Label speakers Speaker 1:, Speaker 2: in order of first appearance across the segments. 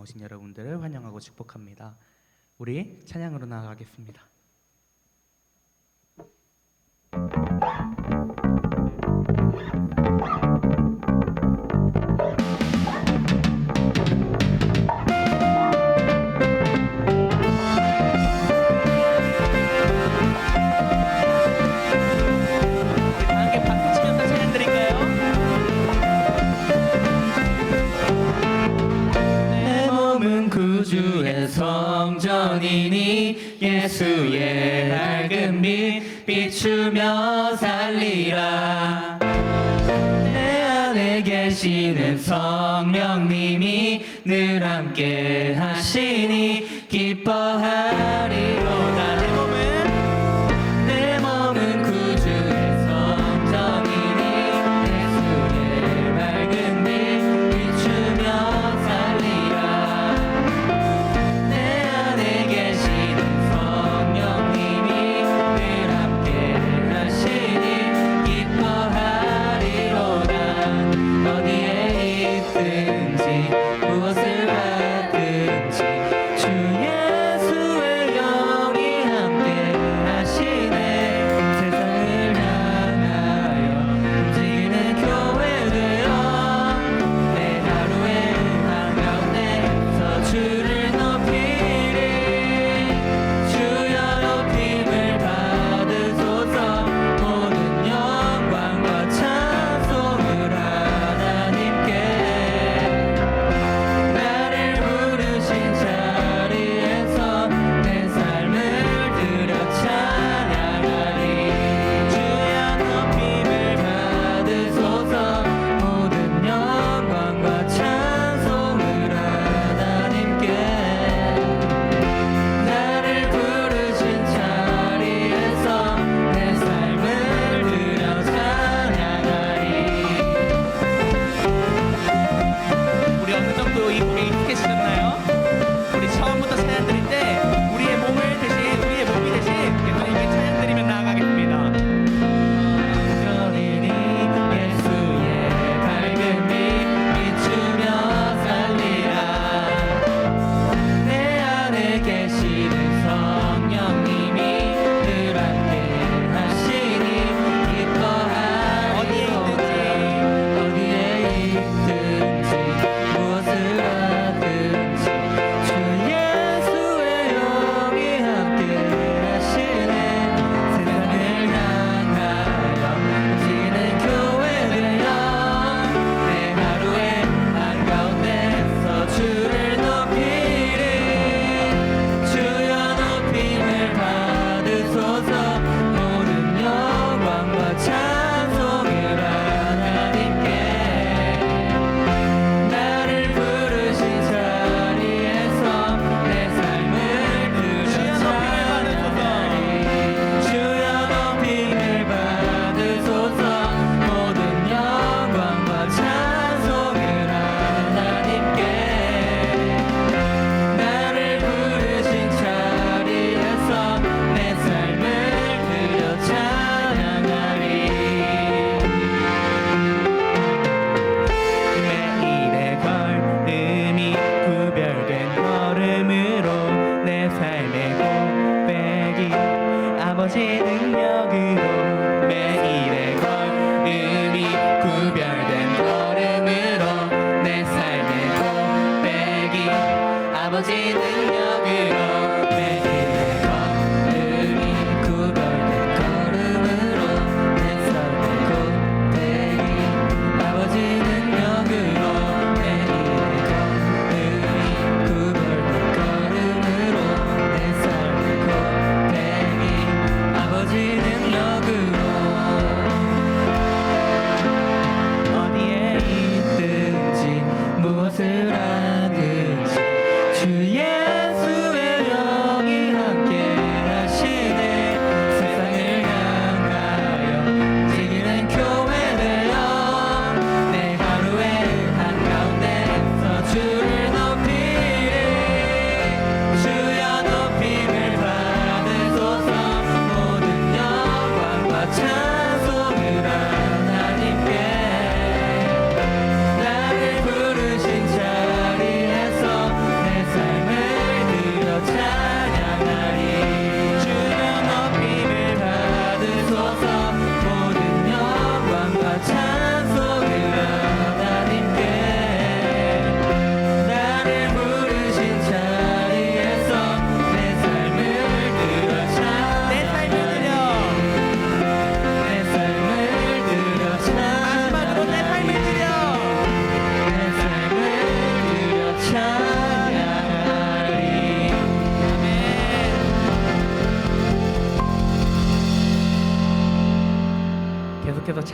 Speaker 1: 나오신 여러분들을 환영하고 축복합니다. 우리 찬양으로 나아가겠습니다. 예수의 밝은 빛 비추며 살리라. 내 안에 계시는 성령님이 늘 함께 하시니 기뻐하라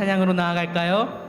Speaker 1: 찬양으로
Speaker 2: 나아갈까요?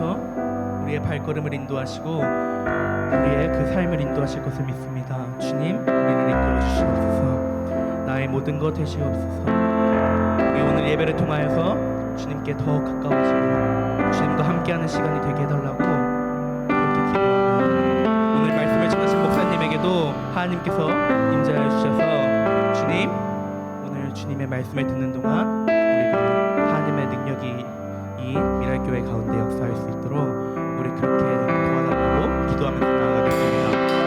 Speaker 2: 주님께서 우리의 발걸음을 인도하시고 우리의 그 삶을 인도하실 것을 믿습니다. 주님, 우리를 이끌어 주시옵소서. 나의 모든 것 되시옵소서. 우리 오늘 예배를 통하여서 주님께 더 가까워지고 주님과 함께하는 시간이 되게 해달라고 그렇게 기도합니다. 오늘 말씀을 전하신 목사님에게도 하나님께서 임재하여 주셔서 주님 오늘 주님의 말씀을 듣는 동안 우리가 하나님의 능력이 능력이 미랄교회 가운데 역사할 수 있도록 우리 그렇게 도와달라고 기도하면서 나아가겠습니다.